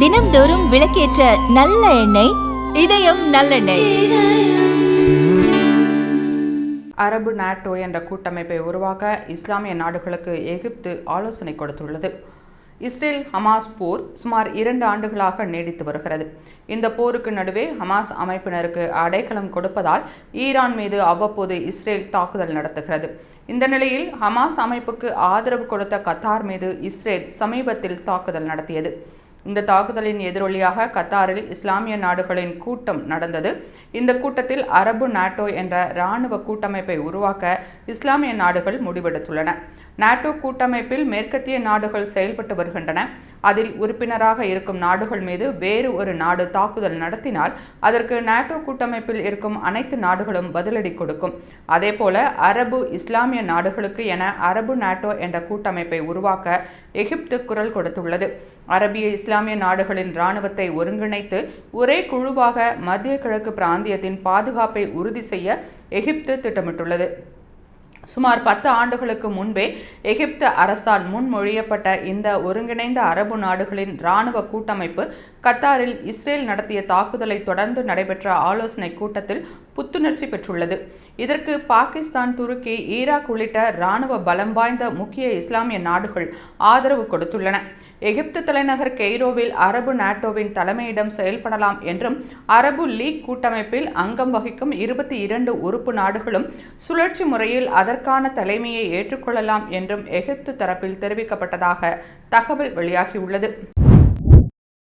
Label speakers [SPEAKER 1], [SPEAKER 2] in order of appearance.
[SPEAKER 1] தினம்தோறும் விளக்கேற்ற நல்ல எண்ணெய் இதயம் நல்லெண்ணெய்.
[SPEAKER 2] அரபு நாட்டோ என்ற கூட்டமைப்பை உருவாக்க இஸ்லாமிய நாடுகளுக்கு எகிப்து ஆலோசனை கொடுத்துள்ளது. இஸ்ரேல் ஹமாஸ் போர் சுமார் இரண்டு ஆண்டுகளாக நீடித்து வருகிறது. இந்த போருக்கு நடுவே ஹமாஸ் அமைப்பினருக்கு அடைக்கலம் கொடுப்பதால் ஈரான் மீது அவ்வப்போது இஸ்ரேல் தாக்குதல் நடத்துகிறது. இந்த நிலையில் ஹமாஸ் அமைப்புக்கு ஆதரவு கொடுத்த கத்தார் மீது இஸ்ரேல் சமீபத்தில் தாக்குதல் நடத்தியது. இந்த தாக்குதலின் எதிரொலியாக கத்தாரில் இஸ்லாமிய நாடுகளின் கூட்டம் நடந்தது. இந்த கூட்டத்தில் அரபு நாட்டோ என்ற இராணுவ கூட்டமைப்பை உருவாக்க இஸ்லாமிய நாடுகள் முடிவெடுத்துள்ளன. நாட்டோ கூட்டமைப்பில் மேற்கத்திய நாடுகள் செயல்பட்டு வருகின்றன. அதில் உறுப்பினராக இருக்கும் நாடுகள் மீது வேறு ஒரு நாடு தாக்குதல் நடத்தினால் அதற்கு நாட்டோ கூட்டமைப்பில் இருக்கும் அனைத்து நாடுகளும் பதிலடி கொடுக்கும். அதேபோல அரபு இஸ்லாமிய நாடுகளுக்கு என அரபு நாட்டோ என்ற கூட்டமைப்பை உருவாக்க எகிப்து குரல் கொடுத்துள்ளது. அரபிய இஸ்லாமிய நாடுகளின் இராணுவத்தை ஒருங்கிணைத்து ஒரே குழுவாக மத்திய கிழக்கு பிராந்தியத்தின் பாதுகாப்பை உறுதி செய்ய எகிப்து திட்டமிட்டுள்ளது. சுமார் பத்து ஆண்டுகளுக்கு முன்பே எகிப்து அரசால் முன்மொழியப்பட்ட இந்த ஒருங்கிணைந்த அரபு நாடுகளின் இராணுவ கூட்டமைப்பு கத்தாரில் இஸ்ரேல் நடத்திய தாக்குதலை தொடர்ந்து நடைபெற்ற ஆலோசனை கூட்டத்தில் புத்துணர்ச்சி பெற்றுள்ளது. இதற்கு பாகிஸ்தான் துருக்கி ஈராக் உள்ளிட்ட இராணுவ பலம் வாய்ந்த முக்கிய இஸ்லாமிய நாடுகள் ஆதரவு கொடுத்துள்ளன. எகிப்து தலைநகர் கெய்ரோவில் அரபு நாட்டோவின் தலைமையிடம் செயல்படலாம் என்றும் அரபு லீக் கூட்டமைப்பில் அங்கம் வகிக்கும் இருபத்தி இரண்டு உறுப்பு நாடுகளும் சுழற்சி முறையில் அதற்கான தலைமையை ஏற்றுக்கொள்ளலாம் என்றும் எகிப்து தரப்பில் தெரிவிக்கப்பட்டதாக தகவல் வெளியாகியுள்ளது.